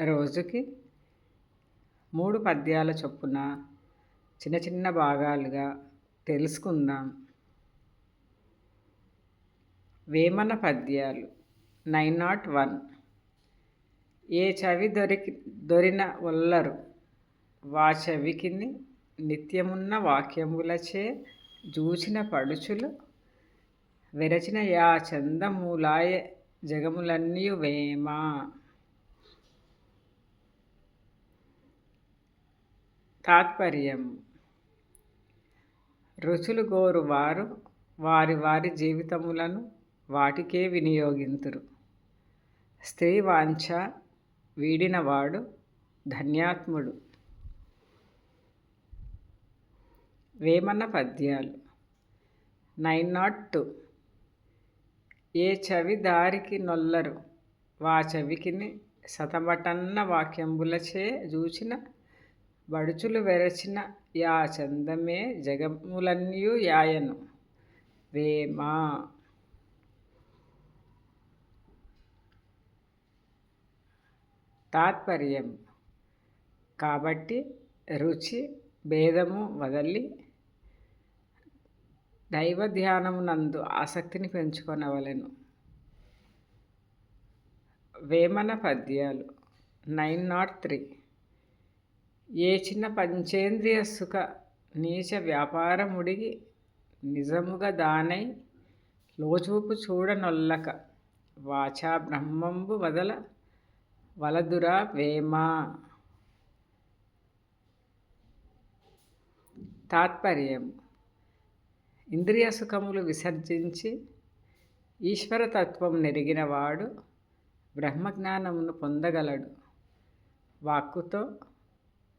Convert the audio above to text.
రోజుకి మూడు పద్యాల చొప్పున చిన్న చిన్న భాగాలుగా తెలుసుకుందాం. వేమన పద్యాలు నైన్ నాట్ వన్. ఏ చవి దొరికి దొరిన ఒల్లరు వా చవికిని నిత్యమున్న వాక్యములచే జూచిన పడుచులు విరచిన యా చందమూలాయ జగములన్నీ వేమా. తాత్పర్యం. రుచులు గోరు వారు వారి వారి జీవితములను వాటికే వినియోగింతురు. స్త్రీ వాంఛ వీడినవాడు ధన్యాత్ముడు. వేమన పద్యాలు. నైన్ నాట్ టూ ఏ చవి దారికి నొల్లరు వా చవికిని శతమటన్న వాక్యంబులచే చూచిన బడుచులు వెరచిన యా చందమే జగములన్యు యాయను. వేమా తాత్పర్యం. కాబట్టి రుచి భేదము వదలి దైవ ధ్యానమునందు ఆసక్తిని పెంచుకొనవలెను. వేమన పద్యాలు నైన్ నాట్ త్రీ. ఏ చిన్న పంచేంద్రియ సుఖ నీచ వ్యాపారముడిగి నిజముగా దానై లోచూపు చూడనొల్లక వాచా బ్రహ్మంబు వదల వలదురా వేమా. తాత్పర్యం. ఇంద్రియ సుఖములు విసర్జించి ఈశ్వరతత్వం నెరిగినవాడు బ్రహ్మజ్ఞానమును పొందగలడు. వాక్కుతో